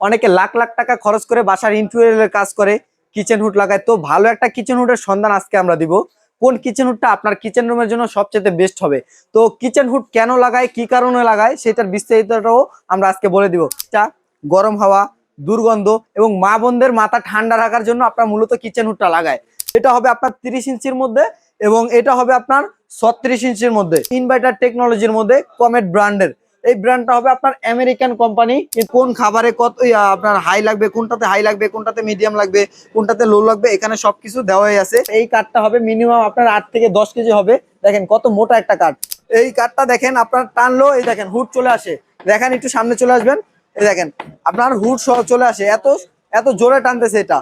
অনেকে লাখ লাখ টাকা খরচ করে বাসার ইন্টেরিয়রের কাজ করে কিচেন হুড লাগায়। তো ভালো একটা কিচেন হুডের সন্ধান আজকে আমরা দিব। কোন কিচেন হুডটা আপনার কিচেন রুমের জন্য সবচেয়ে বেস্ট হবে? তো কিচেন হুড কেন লাগায়, কি কারণে লাগায়, সেটার বিস্তারিতটাও আমরা আজকে বলে দিব। এটা গরম হাওয়া, দুর্গন্ধ এবং মা বোনদের মাথা ঠান্ডা রাখার জন্য আপনার মূলত কিচেন হুডটা লাগায়। এটা হবে আপনার তিরিশ ইঞ্চির মধ্যে এবং এটা হবে আপনার ছত্রিশ ইঞ্চির মধ্যে। ইনভার্টার টেকনোলজির মধ্যে কমেট ব্র্যান্ডের এই ব্র্যান্ডটা হবে আপনার আমেরিকান কোম্পানি কোন খাবারে কত আপনার হাই লাগবে, কোনটাতে হাই লাগবে, কোনটাতে মিডিয়াম লাগবে, কোনটাতে লো লাগবে, এখানে সবকিছু দেওয়াই আছে। এই কাঠটা হবে মিনিমাম আপনার আট থেকে দশ কেজি হবে। দেখেন কত মোটা একটা কাঠ এই কাঠটা দেখেন, আপনার টানলো, এই দেখেন হুড চলে আসে। দেখেন, একটু সামনে চলে আসবেন। এই দেখেন, আপনার হুড সহ চলে আসে। এত এত জোরে টানতেছে এটা।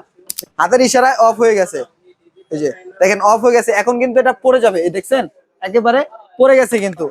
হাতের ইশারায় অফ হয়ে গেছে। এই যে, দেখেন অফ হয়ে গেছে। এখন কিন্তু এটা পড়ে যাবে, এই দেখছেন? একেবারে পড়ে গেছে কিন্তু।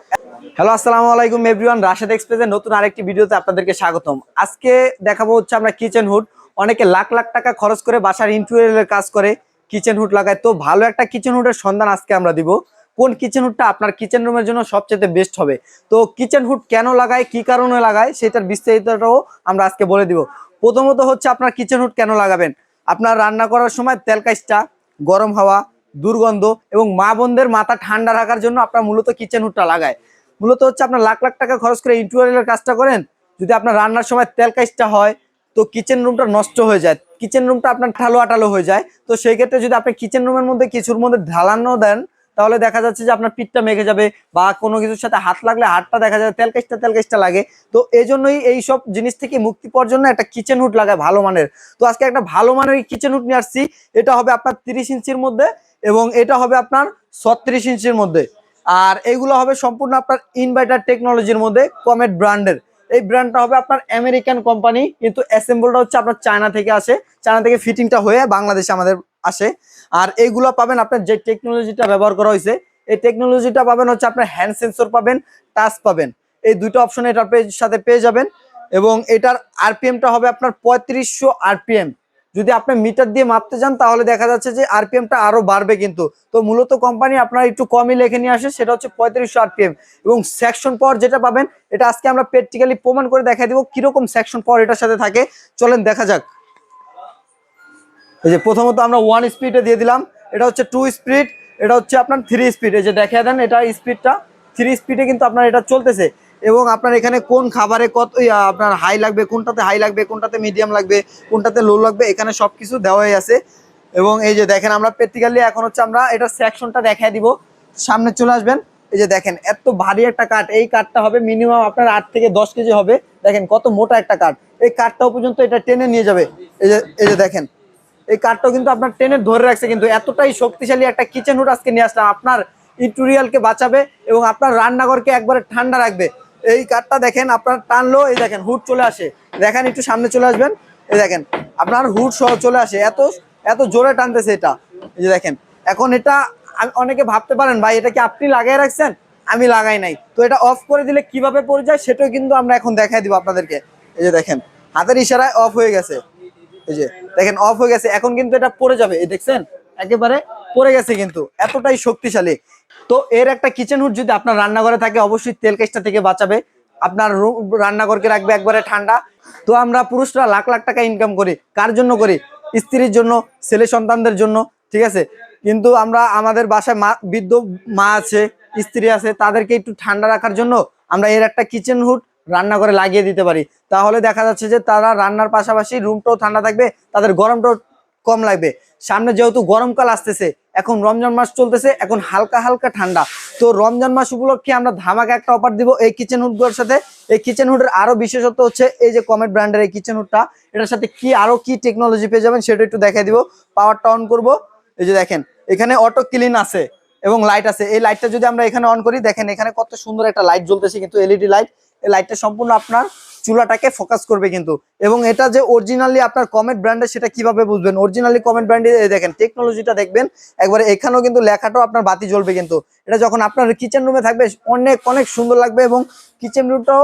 হ্যালো, আসসালামু আলাইকুম এভরিওয়ান। রাশেদ এক্সপ্রেসের নতুন আরেকটি ভিডিওতে আপনাদেরকে স্বাগতম। আজকে দেখাবো হচ্ছে আমরা কিচেন হুড অনেকে লাখ লাখ টাকা খরচ করে বাসার ইন্টেরিয়রের কাজ করে কিচেন হুড লাগায়। তো ভালো একটা কিচেন হুডের সন্ধান আজকে আমরা দিব। কোন কিচেন হুডটা আপনার কিচেন রুমের জন্য সবচেয়ে বেস্ট হবে? তো কিচেন হুড কেন লাগায়, কি কারণে লাগায়, সেটার বিস্তারিতটাও আমরা আজকে বলে দিব। প্রথমত হচ্ছে আপনার কিচেন হুড কেন লাগাবেন? আপনার রান্না করার সময় তেল কাজটা গরম হাওয়া, দুর্গন্ধ এবং মা বোনদের মাথা ঠান্ডা রাখার জন্য আপনার মূলত কিচেন হুডটা লাগায়। মূলত হচ্ছে আপনার লাখ লাখ টাকা খরচ করে ইন্টেরিয়রের কাজটা করেন। যদি আপনার রান্নার সময় তেল কাজটা হয়, তো কিচেন রুমটা নষ্ট হয়ে যায়। কিচেন রুমটা আপনার ঠালো আটালো হয়ে যায়। তো সেই ক্ষেত্রে যদি আপনি কিচেন রুমের মধ্যে কিছুর মধ্যে ঢালানো দেন, তাহলে দেখা যাচ্ছে যে আপনার পিঠটা মেঘে যাবে বা কোনো কিছুর সাথে হাত লাগলে হাতটা দেখা যাবে তেল কাজটা তেল কাজটা লাগে। তো এই জন্যই এই সব জিনিস থেকে মুক্তি পাওয়ার জন্য একটা কিচেন হুড লাগায় ভালো মানের। তো আজকে একটা ভালো মানের কিচেন হুড নিয়ে আসছি। এটা হবে আপনার তিরিশ ইঞ্চির মধ্যে এবং এটা হবে আপনার ছত্রিশ ইঞ্চির মধ্যে। আর এইগুলো হবে সম্পূর্ণ আপনার ইনভার্টার টেকনোলজির মধ্যে কমেট ব্র্যান্ডের এই ব্র্যান্ডটা হবে আপনার আমেরিকান কোম্পানি কিন্তু অ্যাসেম্বলটা হচ্ছে আপনার চায়না থেকে আসে। চায়না থেকে ফিটিংটা হয়ে বাংলাদেশে আমাদের আসে। আর এইগুলো পাবেন আপনার যে টেকনোলজিটা ব্যবহার করা হয়েছে, এই টেকনোলজিটা পাবেন হচ্ছে আপনার হ্যান্ড সেন্সর পাবেন টাচ পাবেন। এই দুটো অপশন এটার সাথে পেয়ে যাবেন। এবং এটার আরপিএমটা হবে আপনার পঁয়ত্রিশশো আরপিএম যদি আপনি মিটার দিয়ে মাপতে যান তাহলে দেখা যাচ্ছে যে আরপিএমটা আরও বাড়বে কিন্তু। তো মূলত কোম্পানি আপনার একটু কমই লেখে নিয়ে আসে, সেটা হচ্ছে পঁয়ত্রিশশো আরপিএম এবং সেকশন পাওয়ার যেটা পাবেন, এটা আজকে আমরা প্র্যাকটিক্যালি প্রমাণ করে দেখাই দিব কীরকম সেকশন পাওয়ার এটার সাথে থাকে। চলেন দেখা যাক। এই যে প্রথমত আমরা ওয়ান স্পিডে দিয়ে দিলাম, এটা হচ্ছে টু স্পিড এটা হচ্ছে আপনার থ্রি স্পিড এই যে দেখিয়ে দেন, এটা স্পিডটা থ্রি স্পিডে কিন্তু আপনার এটা চলতেছে। এবং আপনার এখানে কোন খাবারে কত আপনার হাই লাগবে, কোনটাতে হাই লাগবে, কোনটাতে মিডিয়াম লাগবে, কোনটাতে লো লাগবে, এখানে সবকিছু দেওয়াই আছে। এবং এই যে দেখেন আমরা প্র্যাকটিক্যালি এখন হচ্ছে আমরা এটা সেকশনটা দেখাই দিব। সামনে চলে আসবেন। এই যে দেখেন, এত ভারী একটা কাঠ। এই কাঠটা হবে মিনিমাম আপনার আট থেকে দশ কেজি হবে। দেখেন কত মোটা একটা কাঠ। এই কাঠটাও পর্যন্ত এটা টেনে নিয়ে যাবে। এই যে এই যে দেখেন, এই কাঠটাও কিন্তু আপনার টেনে ধরে রাখছে কিন্তু এতটাই শক্তিশালী একটা কিচেন হুড আজকে নিয়ে আসলাম। আপনার ইন্টুরিয়ালকে বাঁচাবে এবং আপনার রান্নাঘরকে একবারে ঠান্ডা রাখবে। এই কাঠটা দেখেন, আপনার টানলো, এই দেখেন, হুড চলে আসে। দেখেন, একটু সামনে চলে আসবেন। এই দেখেন, আপনার হুড সহ চলে আসে। এত এত জোরে টানতেছে এটা। এই যে দেখেন, এখন এটা অনেকে ভাবতে পারেন, ভাই, এটা কি আপনি লাগাই রাখছেন? আমি লাগাই নাই। তো এটা অফ করে দিলে কীভাবে পড়ে যায়, সেটাও কিন্তু আমরা এখন দেখাই দিব আপনাদেরকে। এই যে দেখেন, হাতের ইশারায় অফ হয়ে গেছে। এই যে, দেখেন অফ হয়ে গেছে। এখন কিন্তু এটা পড়ে যাবে। এই দেখছেন? একেবারে পড়ে গেছে কিন্তু, এতটাই শক্তিশালী। তো এর একটা কিচেন হুড যদি আপনার রান্নাঘরে থাকে, অবশ্যই তেল কেসটা থেকে বাঁচাবে। আপনার রান্নাঘরকে রাখবে একবারে ঠান্ডা। তো আমরা পুরুষরা লাখ লাখ টাকা ইনকাম করি। কার জন্য করি? স্ত্রীর জন্য, ছেলে সন্তানদের জন্য, ঠিক আছে? কিন্তু আমরা আমাদের বাসায় মা বৃদ্ধ মা আছে, স্ত্রী আছে, তাদেরকে একটু ঠান্ডা রাখার জন্য আমরা এর একটা কিচেন হুড রান্না করে লাগিয়ে দিতে পারি। তাহলে দেখা যাচ্ছে যে তারা রান্নার পাশাপাশি রুমটাও ঠান্ডা থাকবে, তাদের গরমটাও কম লাগবে। সামনে যেহেতু গরমকাল আসতেছে, এখন রমজান মাস চলতেছে, এখন হালকা হালকা ঠান্ডা। তো রমজান মাস উপলক্ষে আমরা ধামাকা একটা অফার দিব এই কিচেন হুডগুলোর সাথে। এই কিচেন হুডের আরও বিশেষত্ব হচ্ছে এই যে কমেট ব্র্যান্ডের এই কিচেন হুডটা এটার সাথে কি আরও কি টেকনোলজি পেয়ে যাবেন সেটা একটু দেখাই দিব। পাওয়ারটা অন করব। এই যে দেখেন, এখানে অটো ক্লিন আছে এবং লাইট আছে। এই লাইটটা যদি আমরা এখানে অন করি, দেখেন এখানে কত সুন্দর একটা লাইট জ্বলতেছে কিন্তু এলইডি লাইট এই লাইটটা সম্পূর্ণ আপনার চুলাটাকে ফোকাস করবে কিন্তু। এবং এটা যে অরিজিনালি আপনার কমেন্ট ব্র্যান্ডের সেটা কীভাবে বুঝবেন? অরিজিনালি কমেন্ট ব্র্যান্ডে দেখেন টেকনোলজিটা দেখবেন, একবারে এখানেও কিন্তু লেখাটাও আপনার বাতি জ্বলবে কিন্তু। এটা যখন আপনার কিচেন রুমে থাকবে, অনেক অনেক সুন্দর লাগবে এবং কিচেন রুমটাও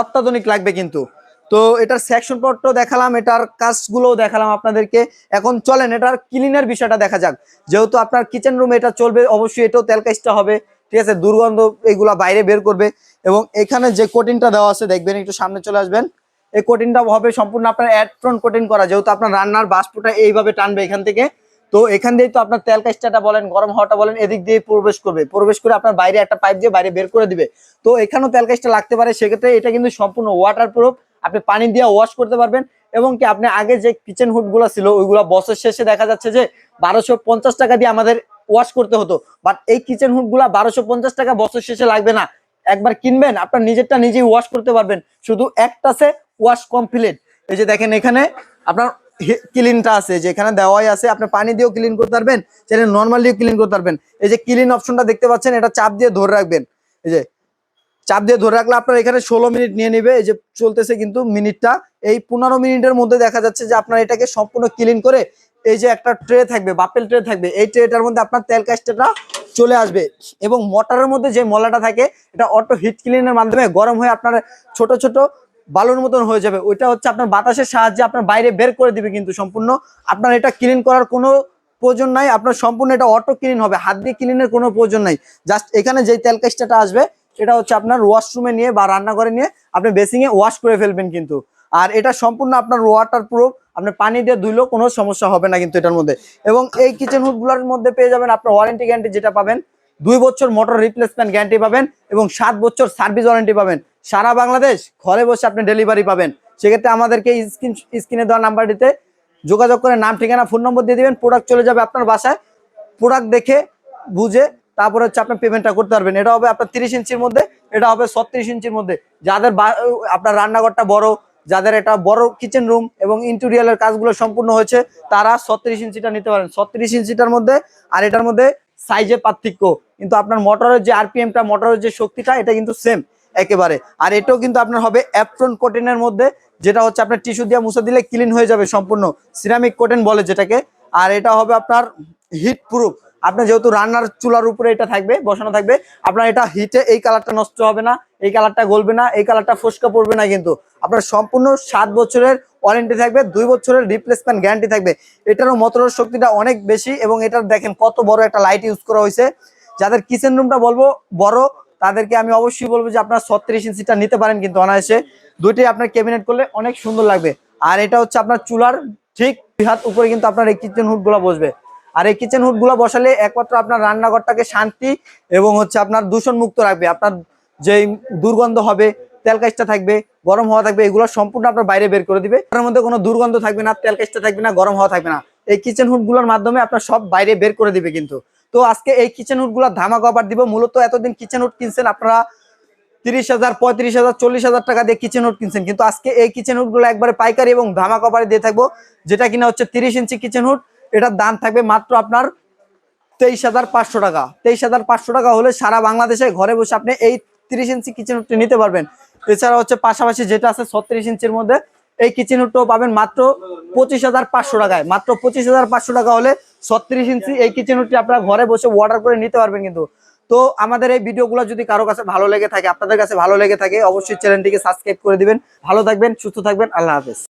অত্যাধুনিক লাগবে কিন্তু। তো এটার সেকশন পটটাও দেখালাম, এটার কাজগুলোও দেখালাম আপনাদেরকে। এখন চলেন, এটার ক্লিনের বিষয়টা দেখা যাক। যেহেতু আপনার কিচেন রুমে এটা চলবে, অবশ্যই এটাও তেল কাজটা হবে। ঠিক আছে, দুর্গন্ধ এগুলা বাইরে বের করবে এবং এখানে যে কোটিনটা দেওয়া আছে, দেখবেন একটু সামনে চলে আসবেন। এই কোটিনটা হবে সম্পূর্ণ আপনার অ্যাডফ্রন কোটিন করা, যেহেতু আপনার রান্নার বাষ্পটা এইভাবে টানবে এখান থেকে। তো এখান দিয়েই তো আপনার তেল কাজটা বলেন, গরম হওয়াটা বলেন, এদিক দিয়ে প্রবেশ করবে। প্রবেশ করে আপনার বাইরে একটা পাইপ দিয়ে বাইরে বের করে দিবে। তো এখানেও তেল কাজটা লাগতে পারে, সেক্ষেত্রে এটা কিন্তু সম্পূর্ণ ওয়াটার প্রুফ আপনি পানি দিয়ে ওয়াশ করতে পারবেন এবং কি, আপনি আগে যে কিচেন হুডগুলো ছিল, ওইগুলো বছর শেষে দেখা যাচ্ছে যে বারোশো টাকা দিয়ে আমাদের ওয়াশ করতে হতো। বাট এই কিচেন হুডগুলা বারোশো পঞ্চাশ টাকা বছর শেষে লাগবে না। একবার কিনবেন, আপনার নিজেরটা নিজেই ওয়াশ করতে পারবেন। শুধু একটা একটাছে ওয়াশ কমপ্লিট এই যে দেখেন এখানে আপনার ক্লিনটা আছে, যে এখানে দেওয়াই আছে, আপনি পানি দিয়েও ক্লিন করতে পারবেন সেটা নর্মাল দিয়েও ক্লিন করতে পারবেন। এই যে ক্লিন অপশনটা দেখতে পাচ্ছেন, এটা চাপ দিয়ে ধরে রাখবেন। এই যে চাপ দিয়ে ধরে রাখলে আপনার এখানে ষোলো মিনিট নিয়ে নেবে। এই যে চলতেছে কিন্তু মিনিটটা এই পনেরো মিনিটের মধ্যে দেখা যাচ্ছে যে আপনার এটাকে সম্পূর্ণ ক্লিন করে এই যে একটা ট্রে থাকবে, বাপেল ট্রে থাকবে, এই ট্রেটার মধ্যে আপনার তেল কাস্টটা চলে আসবে এবং মোটরের মধ্যে যে মলাটা থাকে, এটা অটো হিট ক্লিনের মাধ্যমে গরম হয়ে আপনার ছোট ছোট বালুর মতন হয়ে যাবে। ওইটা হচ্ছে আপনার বাতাসের সাহায্যে আপনার বাইরে বের করে দিবে কিন্তু সম্পূর্ণ। আপনার এটা ক্লিন করার কোনো প্রয়োজন নাই, আপনার সম্পূর্ণ এটা অটো ক্লিন হবে, হাত দিয়ে ক্লিনের কোনো প্রয়োজন নাই। জাস্ট এখানে যেই তেল কাস্টাটা আসবে, এটা হচ্ছে আপনার ওয়াশরুমে নিয়ে বা রান্নাঘরে নিয়ে আপনি বেসিংয়ে ওয়াশ করে ফেলবেন কিন্তু। আর এটা সম্পূর্ণ আপনার ওয়াটার প্রুফ আপনি পানি দিয়ে ধুইলেও কোনো সমস্যা হবে না কিন্তু এটার মধ্যে। এবং এই কিচেন হুডগুলোর মধ্যে পেয়ে যাবেন আপনার ওয়ারেন্টি গ্যারান্টি যেটা পাবেন, দুই বছর মোটর রিপ্লেসমেন্ট গ্যারান্টি পাবেন এবং সাত বছর সার্ভিস ওয়ারেন্টি পাবেন। সারা বাংলাদেশ ঘরে বসে আপনি ডেলিভারি পাবেন। সেক্ষেত্রে আমাদেরকে স্ক্রিন স্ক্রিনে দেওয়া নাম্বারটিতে যোগাযোগ করে নাম, ঠিকানা ফোন নম্বর দিয়ে দিবেন প্রোডাক্ট চলে যাবে আপনার বাসায়। প্রোডাক্ট দেখে, বুঝে, তারপরে হচ্ছে আপনি পেমেন্টটা করতে পারবেন। এটা হবে আপনার তিরিশ ইঞ্চির মধ্যে, এটা হবে ছত্রিশ ইঞ্চির মধ্যে। যাদের আপনার রান্নাঘরটা বড় যাদের এটা বড় কিচেন রুম এবং ইন্টেরিয়ালের কাজগুলো সম্পূর্ণ হয়েছে, তারা ছত্রিশ ইঞ্চিটা নিতে পারেন। ছত্রিশ ইঞ্চিটার মধ্যে আর এটার মধ্যে সাইজে পার্থক্য। কিন্তু আপনার মোটরের যে আরপিএমটা মোটরের যে শক্তিটা, এটা কিন্তু সেম একেবারে। আর এটাও কিন্তু আপনার হবে অ্যাপ্রন কোটেনের মধ্যে, যেটা হচ্ছে আপনার টিস্যু দিয়ে মুছে দিলে ক্লিন হয়ে যাবে সম্পূর্ণ। সিরামিক কোটেন বলে যেটাকে। আর এটা হবে আপনার হিট প্রুফ আপনার যেহেতু রান্নার চুলার উপরে এটা থাকবে, বসানো থাকবে, আপনার এটা হিটে এই কালারটা নষ্ট হবে না, এই কালারটা গলবে না, এই কালারটা ফসকা পড়বে না কিন্তু। আপনার সম্পূর্ণ সাত বছরের ওয়ারেন্টি থাকবে, দুই বছরের রিপ্লেসমেন্ট গ্যারান্টি থাকবে। এটারও মোটরের শক্তিটা অনেক বেশি এবং এটার দেখেন কত বড় একটা লাইট ইউজ করা হয়েছে। যাদের কিচেন রুমটা বলব, বড়, তাদেরকে আমি অবশ্যই বলব যে আপনার ছত্রিশ ইঞ্চিটা নিতে পারেন কিন্তু অনায়াসে। দুইটাই আপনার ক্যাবিনেট করলে অনেক সুন্দর লাগবে। আর এটা হচ্ছে আপনার চুলার ঠিক দুই হাত উপরে কিন্তু আপনার এই কিচেন হুডগুলো বসবে। আর এই কিচেন হুডগুলো বসালে একমাত্র আপনার রান্নাঘরটাকে শান্তি এবং হচ্ছে আপনার দূষণ মুক্ত রাখবে। আপনার যেই দুর্গন্ধ হবে, তেল কাজটা থাকবে, গরম হওয়া থাকবে, এগুলো সম্পূর্ণ আপনার বাইরে বের করে দিবে। তার মধ্যে কোনো দুর্গন্ধ থাকবে না, তেল কাজটা থাকবে না, গরম হওয়া থাকবে না। এই কিচেন হুডগুলোর মাধ্যমে আপনার সব বাইরে বের করে দিবে কিন্তু। তো আজকে এই কিচেন হুডগুলো ধামাকা অফার দিব। মূলত এতদিন কিচেন হুড কিনছেন আপনারা তিরিশ হাজার, পঁয়ত্রিশ হাজার, চল্লিশ হাজার টাকা দিয়ে কিচেন হুড কিনছেন। কিন্তু আজকে এই কিচেন হুডগুলো একবারে পাইকারি এবং ধামাকা অফারে দিয়ে থাকব। যেটা কিনা হচ্ছে তিরিশ ইঞ্চি কিচেন হুড এটার দাম থাকবে মাত্র আপনার তেইশ হাজার পাঁচশো টাকা। তেইশ হাজার পাঁচশো টাকা হলে সারা বাংলাদেশে ঘরে বসে আপনি এই তিরিশ ইঞ্চি কিচেন হুডটি নিতে পারবেন। এছাড়া হচ্ছে পাশাপাশি যেটা আছে ছত্রিশ ইঞ্চির মধ্যে এই কিচেন হুডটাও পাবেন মাত্র পঁচিশ হাজার পাঁচশো টাকায়। মাত্র পঁচিশ হাজার পাঁচশো টাকা হলে ছত্রিশ ইঞ্চি এই কিচেন হুডটি আপনারা ঘরে বসে অর্ডার করে নিতে পারবেন কিন্তু। তো আমাদের এই ভিডিওগুলো যদি কারও কাছে ভালো লেগে থাকে, আপনাদের কাছে ভালো লেগে থাকে, অবশ্যই চ্যানেলটিকে সাবস্ক্রাইব করে দিবেন। ভালো থাকবেন, সুস্থ থাকবেন, আল্লাহ হাফেজ।